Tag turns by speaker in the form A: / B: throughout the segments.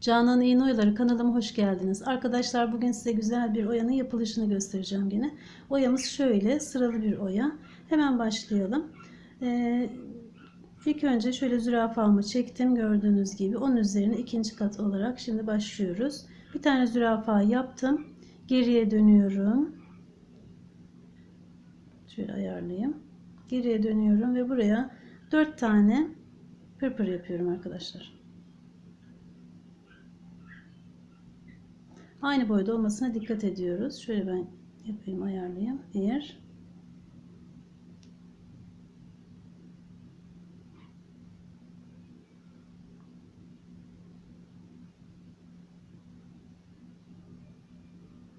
A: Canan İğne Oyaları kanalıma hoş geldiniz. Arkadaşlar bugün size güzel bir oyanın yapılışını göstereceğim yine. Oyamız şöyle sıralı bir oya. Hemen başlayalım. Ee, ilk önce şöyle zürafamı çektim gördüğünüz gibi. Onun üzerine ikinci kat olarak şimdi başlıyoruz. Bir tane zürafa yaptım. Geriye dönüyorum. Şöyle ayarlayayım. Geriye dönüyorum ve buraya 4 tane pırpır yapıyorum arkadaşlar. Aynı boyda olmasına dikkat ediyoruz. Şöyle ben yapayım ayarlayayım. Bir.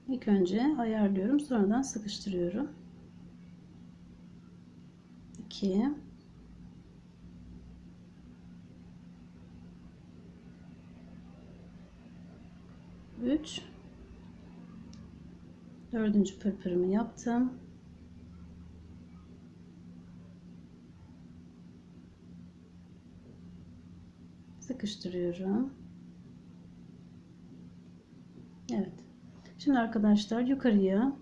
A: İlk önce ayarlıyorum. Sonradan sıkıştırıyorum. 2 3 dördüncü pırpırımı yaptım. Sıkıştırıyorum. Evet. Şimdi arkadaşlar yukarıya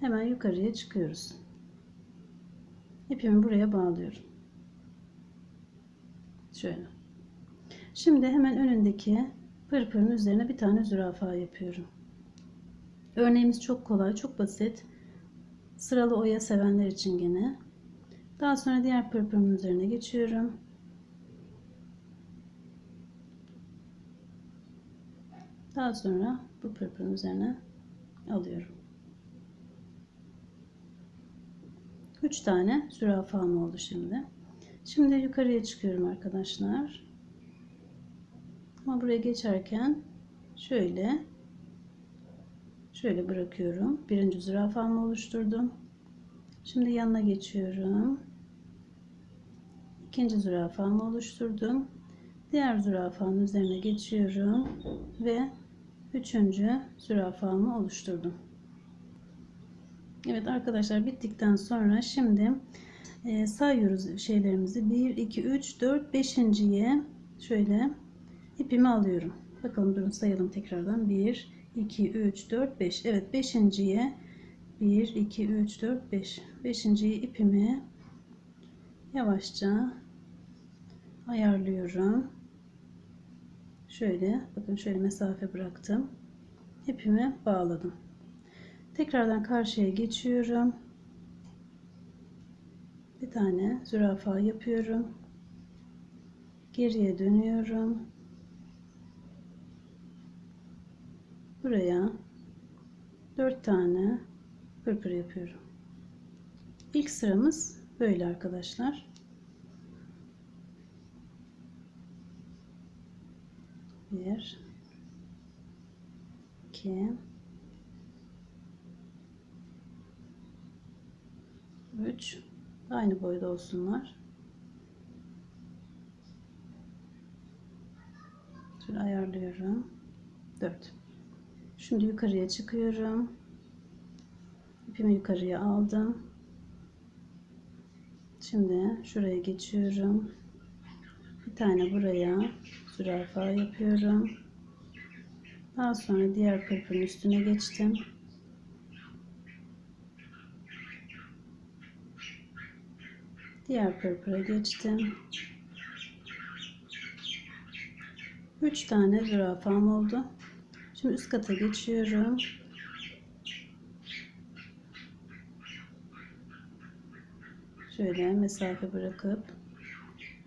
A: hemen yukarıya çıkıyoruz. İpimi buraya bağlıyorum. Şöyle. Şimdi hemen önündeki pırpırın üzerine bir tane zürafa yapıyorum. Örneğimiz çok kolay, çok basit. Sıralı oya sevenler için gene. Daha sonra diğer pırpırın üzerine geçiyorum. Daha sonra bu pırpırın üzerine alıyorum. 3 tane zürafam oldu şimdi. Şimdi yukarıya çıkıyorum arkadaşlar. Ama buraya geçerken şöyle şöyle bırakıyorum. Birinci zürafamı oluşturdum. Şimdi yanına geçiyorum. İkinci zürafamı oluşturdum. Diğer zürafanın üzerine geçiyorum ve üçüncü zürafamı oluşturdum. Evet arkadaşlar bittikten sonra şimdi e, sayıyoruz şeylerimizi 1 2 3 4 5.'ye şöyle ipimi alıyorum. Bakalım durun sayalım tekrardan. 1, 2, 3, 4, 5. Evet 5.ye 1, 2, 3, 4, 5. 5.yi ipimi yavaşça ayarlıyorum. Şöyle bakın şöyle mesafe bıraktım. İpimi bağladım. Tekrardan karşıya geçiyorum. Bir tane zürafa yapıyorum. Geriye dönüyorum. Buraya 4 tane pırpır yapıyorum. İlk sıramız böyle arkadaşlar. Bir, iki, üç, aynı boyda olsunlar. Şöyle ayarlıyorum. Dört. Şimdi yukarıya çıkıyorum. İpimi yukarıya aldım. Şimdi şuraya geçiyorum. Bir tane buraya zürafa yapıyorum. Daha sonra diğer pırpırın üstüne geçtim. Diğer pırpıra geçtim. 3 tane zürafam oldu. Şimdi üst kata geçiyorum. Şöyle mesafe bırakıp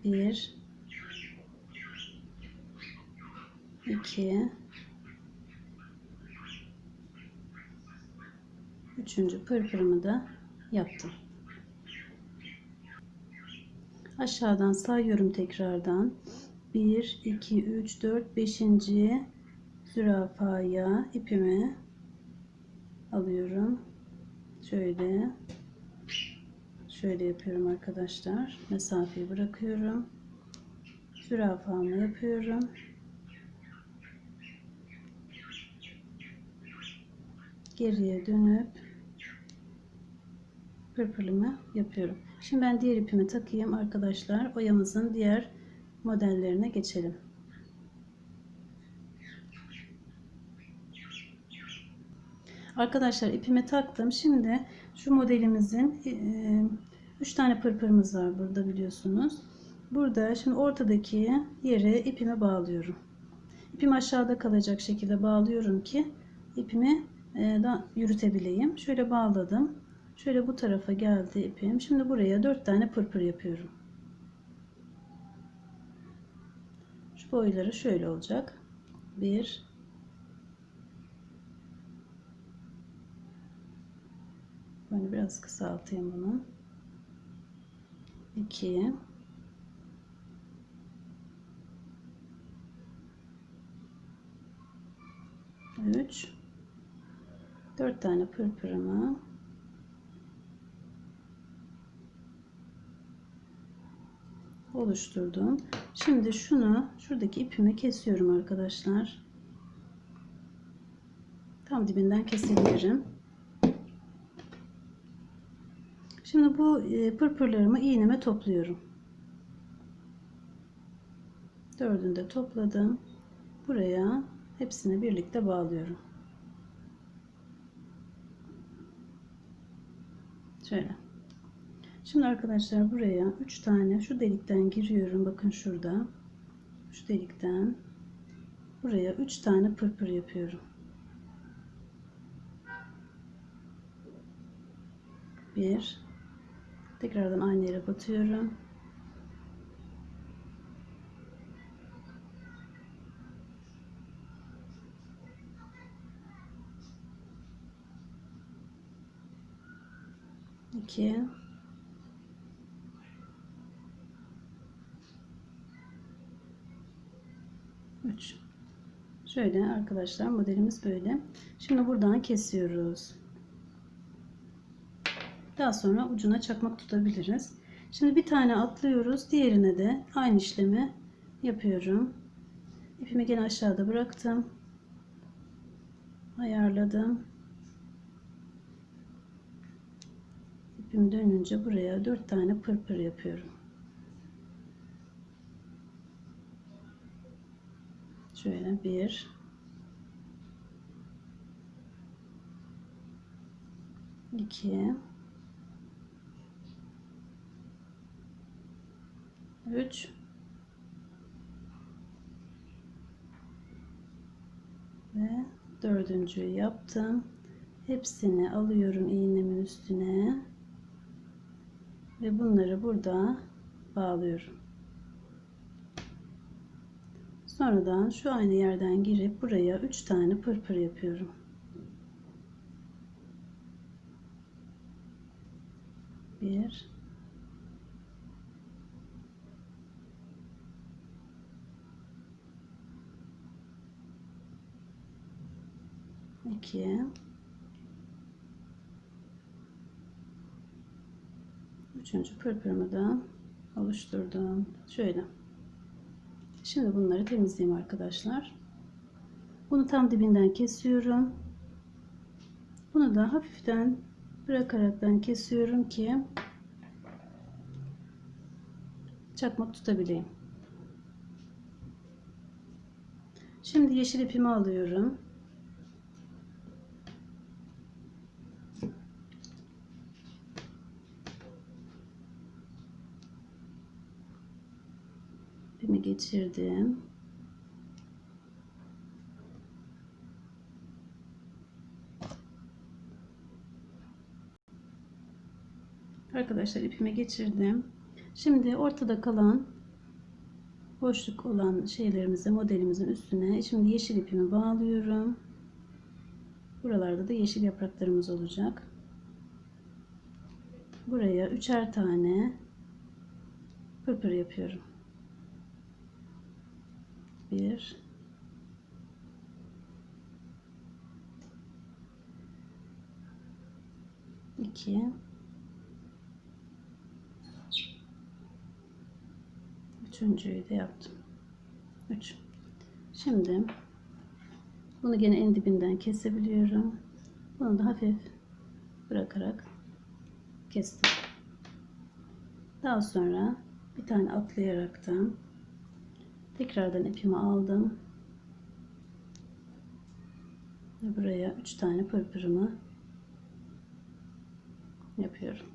A: bir iki üçüncü pırpırımı da yaptım. Aşağıdan sayıyorum tekrardan. 1 2 3 4 5 zürafaya ipimi alıyorum. Şöyle şöyle yapıyorum arkadaşlar. Mesafeyi bırakıyorum. Zürafamı yapıyorum. Geriye dönüp pırpırımı yapıyorum. Şimdi ben diğer ipimi takayım arkadaşlar. Oyamızın diğer modellerine geçelim. Arkadaşlar ipime taktım. Şimdi şu modelimizin 3 tane pırpırımız var burada biliyorsunuz. Burada şimdi ortadaki yere ipimi bağlıyorum. İpim aşağıda kalacak şekilde bağlıyorum ki ipimi e, da yürütebileyim. Şöyle bağladım. Şöyle bu tarafa geldi ipim. Şimdi buraya 4 tane pırpır yapıyorum. Şu boyları şöyle olacak. 1 Böyle biraz kısaltayım bunu. 2 3 4 tane pırpırımı oluşturdum. Şimdi şunu şuradaki ipimi kesiyorum arkadaşlar. Tam dibinden kesebilirim. Şimdi bu e, pırpırlarımı iğneme topluyorum. Dördünü de topladım. Buraya hepsini birlikte bağlıyorum. Şöyle. Şimdi arkadaşlar buraya 3 tane şu delikten giriyorum. Bakın şurada. Şu delikten buraya 3 tane pırpır yapıyorum. Bir. Tekrardan aynı yere batıyorum. İki. 3 şöyle arkadaşlar modelimiz böyle şimdi buradan kesiyoruz daha sonra ucuna çakmak tutabiliriz. Şimdi bir tane atlıyoruz. Diğerine de aynı işlemi yapıyorum. İpimi gene aşağıda bıraktım. Ayarladım. İpim dönünce buraya 4 tane pırpır yapıyorum. Şöyle bir. İki üç ve dördüncüyü yaptım. Hepsini alıyorum iğnemin üstüne ve bunları burada bağlıyorum. Sonradan şu aynı yerden girip buraya 3 tane pırpır yapıyorum. Bir, iki, üçüncü pırpırımı da oluşturdum. Şöyle. Şimdi bunları temizleyeyim arkadaşlar. Bunu tam dibinden kesiyorum. Bunu da hafiften bırakaraktan kesiyorum ki çakmak tutabileyim. Şimdi yeşil ipimi alıyorum. ipimi geçirdim. Arkadaşlar ipimi geçirdim. Şimdi ortada kalan boşluk olan şeylerimizi modelimizin üstüne şimdi yeşil ipimi bağlıyorum. Buralarda da yeşil yapraklarımız olacak. Buraya üçer tane pırpır yapıyorum. 1 2 Üçüncüyü de yaptım. 3 Şimdi bunu gene en dibinden kesebiliyorum. Bunu da hafif bırakarak kestim. Daha sonra bir tane atlayaraktan Tekrardan ipimi aldım. Ve buraya 3 tane pırpırımı yapıyorum.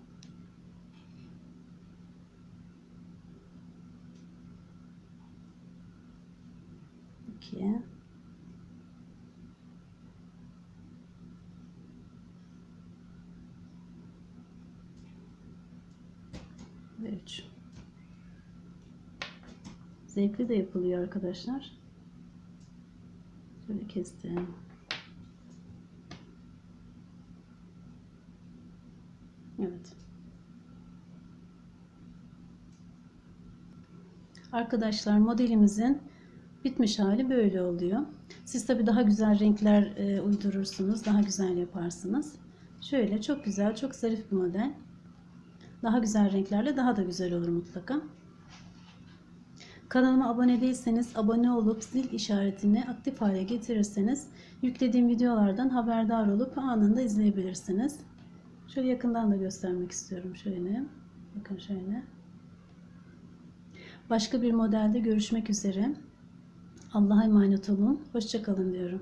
A: İki. Ve üç. Zevkli de yapılıyor arkadaşlar. Şöyle kestim. Evet. Arkadaşlar modelimizin bitmiş hali böyle oluyor. Siz tabi daha güzel renkler e, uydurursunuz. Daha güzel yaparsınız. Şöyle çok güzel, çok zarif bir model. Daha güzel renklerle daha da güzel olur mutlaka. Kanalıma abone değilseniz abone olup zil işaretini aktif hale getirirseniz yüklediğim videolardan haberdar olup anında izleyebilirsiniz. Şöyle yakından da göstermek istiyorum. Şöyle. Bakın şöyle. Başka bir modelde görüşmek üzere. Allah'a emanet olun. Hoşçakalın diyorum.